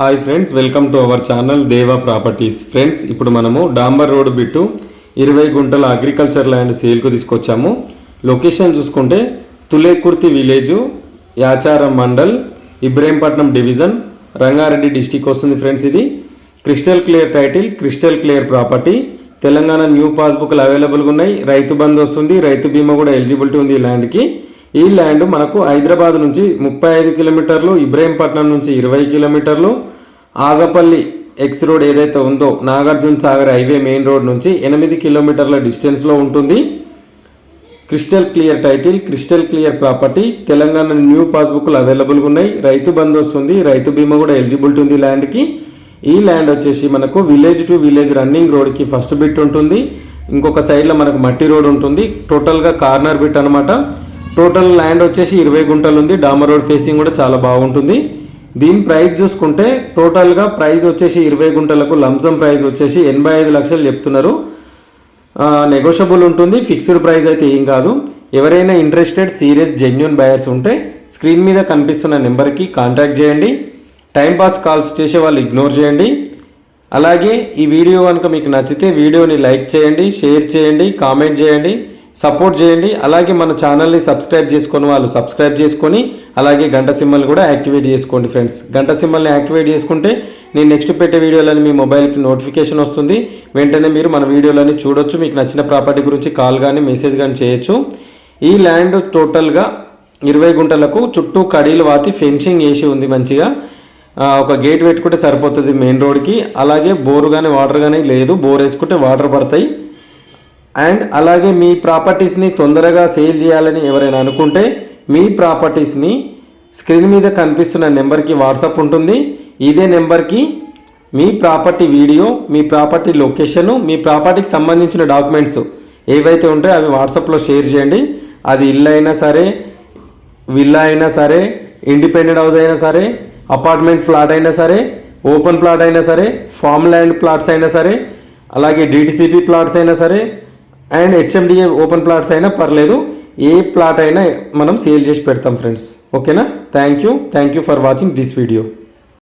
Hi friends welcome to our channel Deva properties friends ఇప్పుడు మనము డాంబర్ road bit ఇరవై గుంటల అగ్రికల్చర్ ల్యాండ్ సేల్కు తీసుకొచ్చాము. లొకేషన్ చూసుకుంటే Tulekurthi village Yacharam mandal Ibrahimpatnam division Rangareddy district వస్తుంది friends ఇది. Crystal clear title crystal clear property Telangana new పాస్బుక్లు అవైలబుల్గా ఉన్నాయి. రైతు బంద్ వస్తుంది రైతు బీమా కూడా ఎలిజిబిలిటీ ఉంది ఈ ల్యాండ్కి ఈ ల్యాండ్ మనకు హైదరాబాద్ నుంచి ముప్పై ఐదు కిలోమీటర్లు ఇబ్రహీంపట్నం నుంచి ఇరవై కిలోమీటర్లు ఆగపల్లి ఎక్స్ రోడ్ ఏదైతే ఉందో Nagarjuna Sagar highway main road నుంచి ఎనిమిది కిలోమీటర్ల డిస్టెన్స్లో ఉంటుంది. Crystal clear title crystal clear property Telangana new పాస్బుక్లు అవైలబుల్గా ఉన్నాయి. రైతు బంధు వస్తుంది రైతు బీమా కూడా ఎలిజిబిలిటీ ఉంది ల్యాండ్కి. ఈ ల్యాండ్ వచ్చేసి మనకు విలేజ్ టు విలేజ్ రన్నింగ్ రోడ్కి ఫస్ట్ బిట్ ఉంటుంది. ఇంకొక సైడ్లో మనకు మట్టి రోడ్ ఉంటుంది. టోటల్గా కార్నర్ బిట్ అనమాట టోటల్ ల్యాండ్ వచ్చేసి ఇరవై గుంటలు ఉంది. డామర్ రోడ్ ఫేసింగ్ కూడా చాలా బాగుంటుంది. దీని ప్రైస్ చూసుకుంటే టోటల్గా ప్రైస్ వచ్చేసి ఇరవై గుంటలకు లంసమ్ ప్రైస్ వచ్చేసి ఎనభై ఐదు లక్షలు చెప్తున్నారు. నెగోషియబుల్ ఉంటుంది. ఫిక్స్డ్ ప్రైస్ అయితే ఏం కాదు. ఎవరైనా ఇంట్రెస్టెడ్ సీరియస్ జెన్యున్ బయర్స్ ఉంటే స్క్రీన్ మీద కనిపిస్తున్న నెంబర్కి కాంటాక్ట్ చేయండి. టైంపాస్ కాల్స్ చేసే వాళ్ళు ఇగ్నోర్ చేయండి. అలాగే ఈ వీడియో కనుక మీకు నచ్చితే వీడియోని లైక్ చేయండి షేర్ చేయండి కామెంట్ చేయండి. సపోర్ట్ చేయండి. అలాగే మన ఛానల్ని సబ్స్క్రైబ్ చేసుకొని వాళ్ళు సబ్స్క్రైబ్ చేసుకొని అలాగే గంట సిమ్మల్ని కూడా యాక్టివేట్ చేసుకోండి ఫ్రెండ్స్. గంట సిమ్మల్ని యాక్టివేట్ చేసుకుంటే నేను నెక్స్ట్ పెట్టే వీడియోలని మీ మొబైల్కి నోటిఫికేషన్ వస్తుంది. వెంటనే మీరు మన వీడియోలని చూడొచ్చు. మీకు నచ్చిన ప్రాపర్టీ గురించి కాల్ కానీ మెసేజ్ కానీ చేయొచ్చు. ఈ ల్యాండ్ టోటల్గా ఇరవై గుంటలకు చుట్టూ కడీలు వాతి ఫెన్సింగ్ వేసి ఉంది మంచిగా. ఒక గేట్ పెట్టుకుంటే సరిపోతుంది మెయిన్ రోడ్కి. అలాగే బోర్ కానీ వాటర్ కానీ లేదు. బోర్ వేసుకుంటే వాటర్ పడతాయి. అండ్ అలాగే మీ ప్రాపర్టీస్ని తొందరగా సేల్ చేయాలని ఎవరైనా అనుకుంటే మీ ప్రాపర్టీస్ని స్క్రీన్ మీద కనిపిస్తున్న నెంబర్కి వాట్సాప్ ఉంటుంది. ఇదే నెంబర్కి మీ ప్రాపర్టీ వీడియో మీ ప్రాపర్టీ లొకేషను మీ ప్రాపర్టీకి సంబంధించిన డాక్యుమెంట్స్ ఏవైతే ఉంటాయో అవి వాట్సాప్లో షేర్ చేయండి. అది ఇల్లు అయినా సరే విల్లా అయినా సరే ఇండిపెండెంట్ హౌస్ అయినా సరే అపార్ట్మెంట్ ఫ్లాట్ అయినా సరే ఓపెన్ ప్లాట్ అయినా సరే ఫామ్ ల్యాండ్ ప్లాట్స్ అయినా సరే అలాగే డిటిసిపి ప్లాట్స్ అయినా సరే అండ్ హెచ్ఎండిఏ ఓపెన్ ప్లాట్స్ అయినా పర్లేదు ఏ ప్లాట్ అయినా మనం సేల్ చేసి పెడతాం ఫ్రెండ్స్. ఓకేనా? Thank you. Thank you for watching this video.